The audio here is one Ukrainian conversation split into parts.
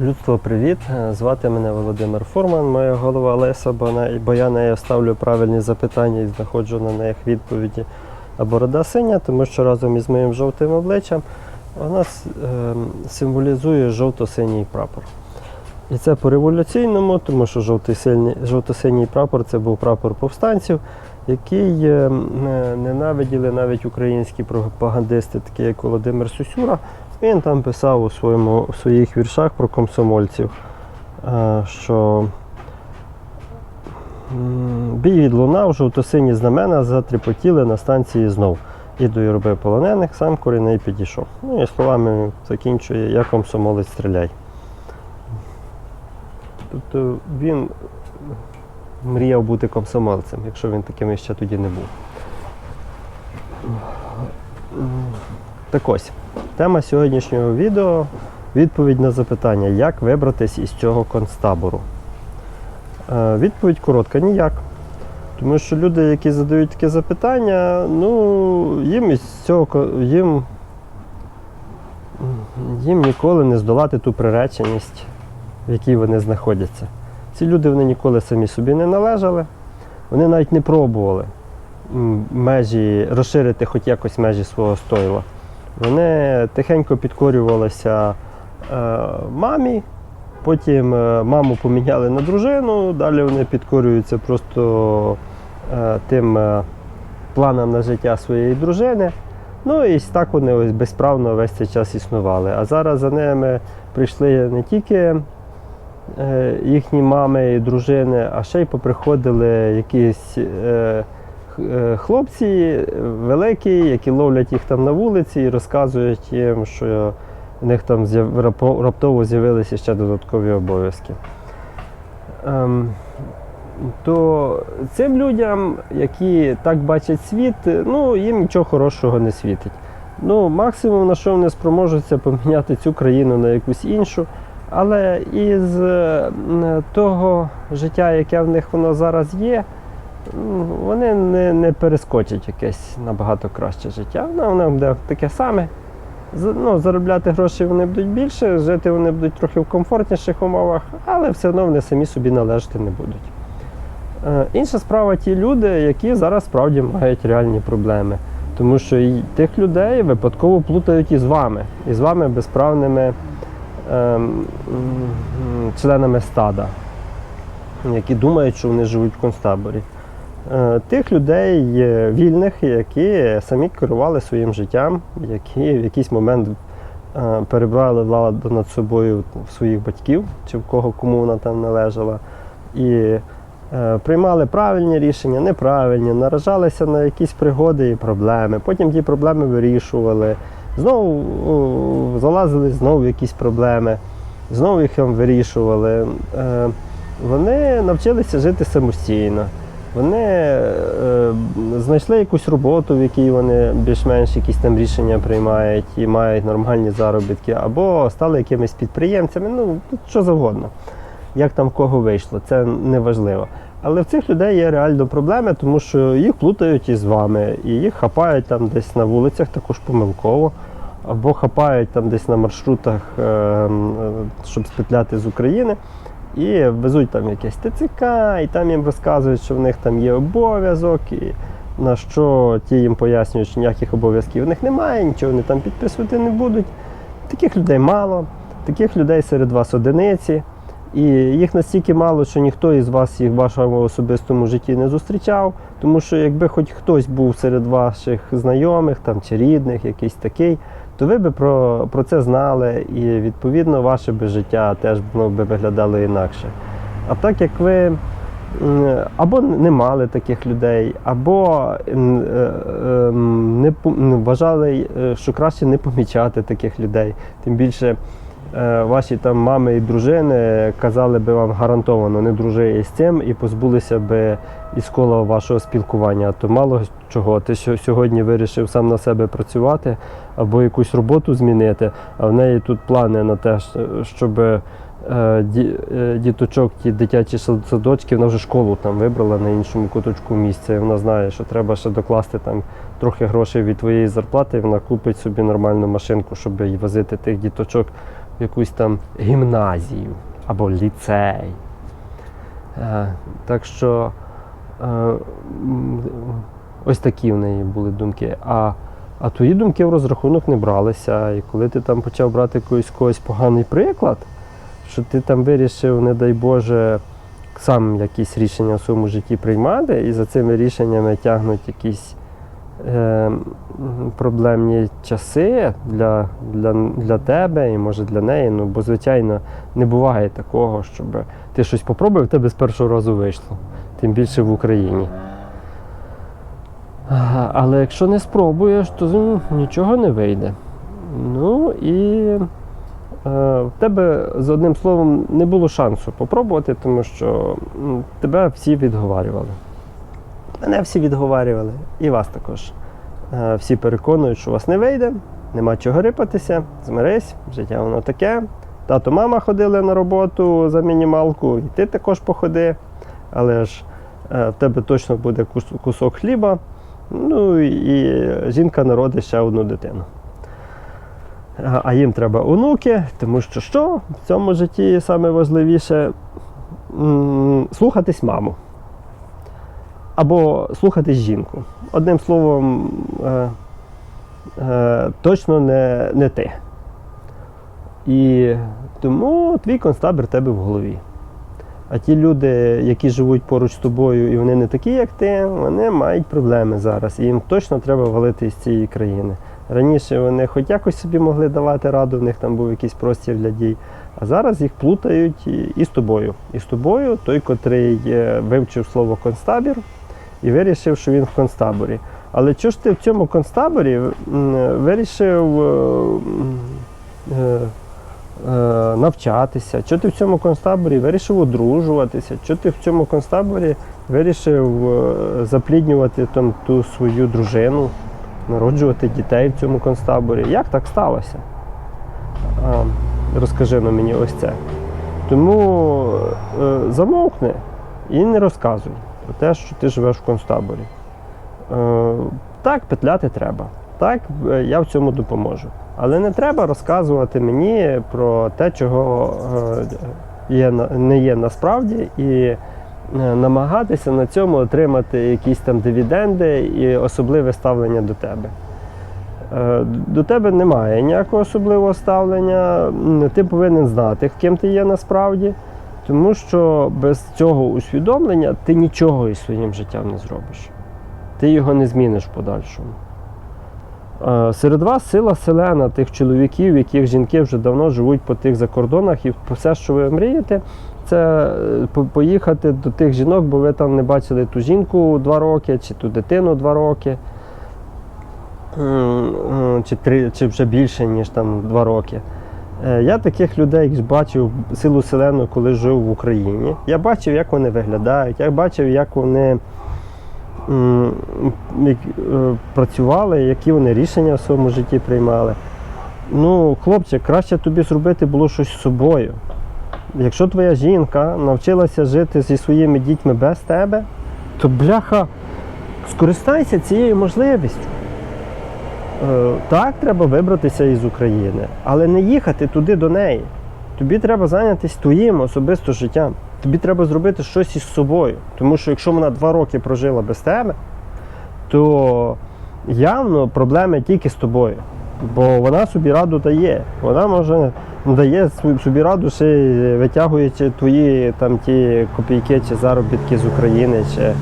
Людство, привіт! Е, Звати мене Володимир Фурман, моя голова Леса, бо, я нею ставлю правильні запитання і знаходжу на них відповіді. А борода синя, тому що разом із моїм жовтим обличчям вона ем, символізує жовто-синій прапор. І це по революційному, тому що жовто-синій прапор це був прапор повстанців, який ем, ненавиділи навіть українські пропагандисти, такі як Володимир Сюсюра. Він там писав у, своєму, у своїх віршах про комсомольців, е, що бій відлунав, жовто-сині знамена затріпотіли на станції знов. І до юрби полонених сам корінний підійшов. Ну і словами закінчує, я комсомолець стріляй. Тобто він мріяв бути комсомольцем, якщо він таким ще тоді не був. Так ось, тема сьогоднішнього відео відповідь на запитання, як вибратись із цього концтабору. Е, Відповідь коротка ніяк. Тому що люди, які задають таке запитання, ну, їм із цього їм, їм ніколи не здолати ту приреченість, в якій вони знаходяться. Ці люди вони ніколи самі собі не належали, вони навіть не пробували межі, розширити хоч якось межі свого стойла. Вони тихенько підкорювалися е, мамі, потім е, маму поміняли на дружину, далі вони підкорюються просто е, тим планам на життя своєї дружини. Ну і так вони ось безправно весь цей час існували. А зараз за ними прийшли не тільки їхні мами і дружини, а ще й поприходили якісь е, хлопці великі, які ловлять їх там на вулиці і розказують їм, що в них там раптово з'явилися ще додаткові обов'язки. Ем, то цим людям, які так бачать світ, ну їм нічого хорошого не світить. Ну, максимум, на що вони спроможуться поміняти цю країну на якусь іншу. Але із е, того життя, яке в них воно зараз є, вони не, не перескочать якесь набагато краще життя. Воно, воно буде таке саме. Ну, заробляти гроші вони будуть більше, жити вони будуть трохи в комфортніших умовах, але все одно вони самі собі належати не будуть. Е, Інша справа ті люди, які зараз справді мають реальні проблеми. Тому що і тих людей випадково плутають із вами, із вами безправними ем, членами стада, які думають, що вони живуть в концтаборі. Е, Тих людей е, вільних, які самі керували своїм життям, які в якийсь момент е, перебрали владу над собою своїх батьків чи в кого кому вона там належала. І приймали правильні рішення, неправильні, наражалися на якісь пригоди і проблеми. Потім ті проблеми вирішували, знову залазили знову в якісь проблеми, знову їх вирішували. Вони навчилися жити самостійно. Вони е, знайшли якусь роботу, в якій вони більш-менш якісь там рішення приймають і мають нормальні заробітки, або стали якимись підприємцями, ну що завгодно. Як там кого вийшло, це не важливо. Але в цих людей є реально проблеми, тому що їх плутають із вами, і їх хапають там десь на вулицях, також помилково, або хапають там десь на маршрутах, е, м, е, щоб спетляти з України. І везуть там якесь ТЦК, і там їм розказують, що в них там є обов'язок, і на що ті їм пояснюють, що ніяких обов'язків у них немає, нічого вони там підписувати не будуть. Таких людей мало, таких людей серед вас одиниці. І їх настільки мало, що ніхто із вас їх в вашому особистому житті не зустрічав. Тому що якби хоч хтось був серед ваших знайомих там, чи рідних, якийсь такий, то ви би про, про це знали, і відповідно ваше би життя теж воно би виглядало інакше. А так як ви або не мали таких людей, або е, ем, не не вважали, е, що краще не помічати таких людей, тим більше. е, Ваші там мами і дружини казали би вам гарантовано не дружи із цим і позбулися би із кола вашого спілкування. То мало чого, ти що сьогодні вирішив сам на себе працювати або якусь роботу змінити, а в неї тут плани на те, щоб е, е, діточок, ті дитячі садочки, вона вже школу там вибрала на іншому куточку місця. І вона знає, що треба ще докласти там трохи грошей від твоєї зарплати, і вона купить собі нормальну машинку, щоб возити тих діточок в якусь там гімназію або ліцей. Е, Так що ось такі в неї були думки. А, а твої думки в розрахунок не бралися. І коли ти там почав брати якийсь когось поганий приклад, що ти там вирішив, не дай Боже, сам якісь рішення в своєму житті приймати, і за цими рішеннями тягнуть якісь е, проблемні часи для, для, для тебе і може для неї. Ну, бо, звичайно, не буває такого, щоб ти щось попробував, в тебе з першого разу вийшло. Тим більше в Україні. Але якщо не спробуєш, то нічого не вийде. Ну і е, в тебе з одним словом не було шансу попробувати, тому що тебе всі відговарювали. Мене всі відговарювали, і вас також. Е, Всі переконують, що у вас не вийде, нема чого рипатися, змирись, життя воно таке. Тато, мама ходили на роботу за мінімалку, і ти також походи, але ж е, в тебе точно буде кусок хліба. Ну і жінка народить ще одну дитину. А- їм треба онуки, тому що що в цьому житті найважливіше слухатись маму. Або слухатись жінку. Одним словом, е, е, точно не, не ти. І тому твій концтабір тебе в голові. А ті люди, які живуть поруч з тобою, і вони не такі, як ти, вони мають проблеми зараз. І їм точно треба валити з цієї країни. Раніше вони хоч якось собі могли давати раду, в них там був якийсь простір для дій. А зараз їх плутають і, з тобою. І з тобою, той, котрий е, вивчив слово концтабір і вирішив, що він в концтаборі. Але чого ж ти в цьому концтаборі вирішив е, е, навчатися? Чого ти в цьому концтаборі вирішив одружуватися? Чого ти в цьому концтаборі вирішив е, запліднювати там ту свою дружину, народжувати дітей в цьому концтаборі? Як так сталося? Розкажи на мені ось це. Тому е, замовкни і не розказуй про те, що ти живеш в концтаборі. Е, так, петляти треба. Так, е, я в цьому допоможу. Але не треба розказувати мені про те, чого е, є, не є насправді, і е, намагатися на цьому отримати якісь там дивіденди і особливе ставлення до тебе. Е, До тебе немає ніякого особливого ставлення. Ти повинен знати, ким ти є насправді, тому що без цього усвідомлення ти нічого із своїм життям не зробиш. Ти його не зміниш в подальшому. Е, Серед вас сила селена тих чоловіків, яких жінки вже давно живуть по тих закордонах, і все, що ви мрієте, це е, поїхати до тих жінок, бо ви там не бачили ту жінку два роки, чи ту дитину два роки, чи, три, чи вже більше, ніж там два роки. Е, Я таких людей бачив силу селену, коли жив в Україні. Я бачив, як вони виглядають, я бачив, як вони працювали, які вони рішення в своєму житті приймали. Ну, хлопче, краще тобі зробити було щось з собою. Якщо твоя жінка навчилася жити зі своїми дітьми без тебе, то бляха, скористайся цією можливістю. Е, Так, треба вибратися із України, але не їхати туди до неї. Тобі треба зайнятися твоїм особисто життям. Тобі треба зробити щось із собою. Тому що якщо вона два роки прожила без тебе, то явно проблеми тільки з тобою. Бо вона собі раду дає. Вона може дає собі раду, ще витягуючи твої там ті копійки чи заробітки з України, чи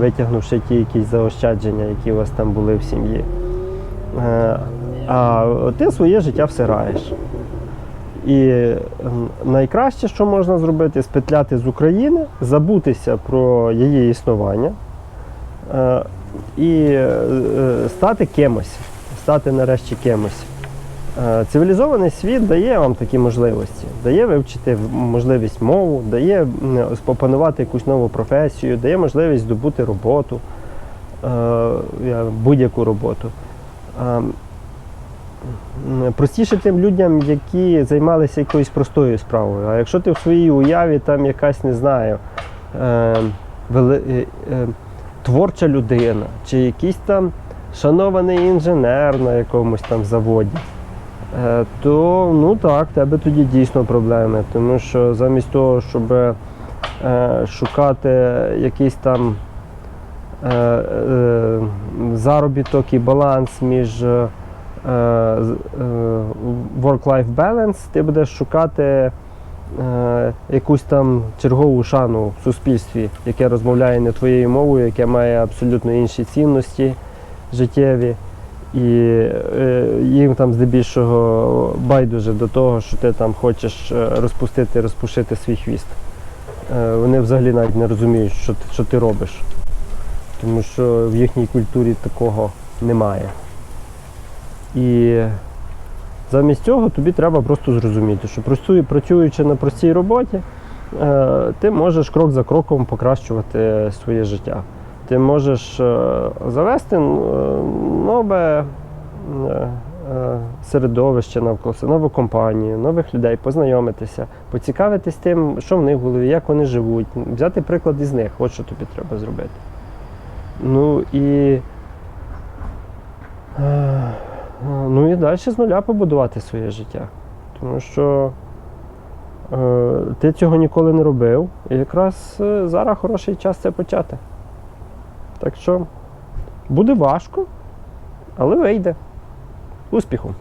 витягнувши ті якісь заощадження, які у вас там були в сім'ї. Е, А ти своє життя всираєш. І найкраще, що можна зробити, спетляти з України, забутися про її існування е, і е, стати кимось, стати нарешті кимось. Е, Цивілізований світ дає вам такі можливості, дає вивчити можливість мову, дає опанувати якусь нову професію, дає можливість здобути роботу, будь-яку роботу. Простіше тим людям, які займалися якоюсь простою справою. А якщо ти в своїй уяві там якась, не знаю, е, вели, е, е, творча людина, чи якийсь там шанований інженер на якомусь там заводі, е, то ну так, в тебе тоді дійсно проблеми. Тому що замість того, щоб е, шукати якийсь там е, е, заробіток і баланс між work-life balance, ти будеш шукати е, якусь там чергову шану в суспільстві, яке розмовляє не твоєю мовою, яке має абсолютно інші цінності життєві. І е, їм там здебільшого байдуже до того, що ти там хочеш е, розпустити, розпушити свій хвіст. Е, вони взагалі навіть не розуміють, що ти, що ти робиш. Тому що в їхній культурі такого немає. І замість цього тобі треба просто зрозуміти, що працюючи на простій роботі, е, ти можеш крок за кроком покращувати своє життя. Ти можеш е, завести е, нове середовище навколо себе, нову компанію, нових людей, познайомитися, поцікавитись тим, що в них в голові, як вони живуть, взяти приклад із них, от що тобі треба зробити. Ну і. Е, Ну і далі з нуля побудувати своє життя. Тому що е, ти цього ніколи не робив, і якраз е, зараз хороший час це почати. Так що буде важко, але вийде. Успіху!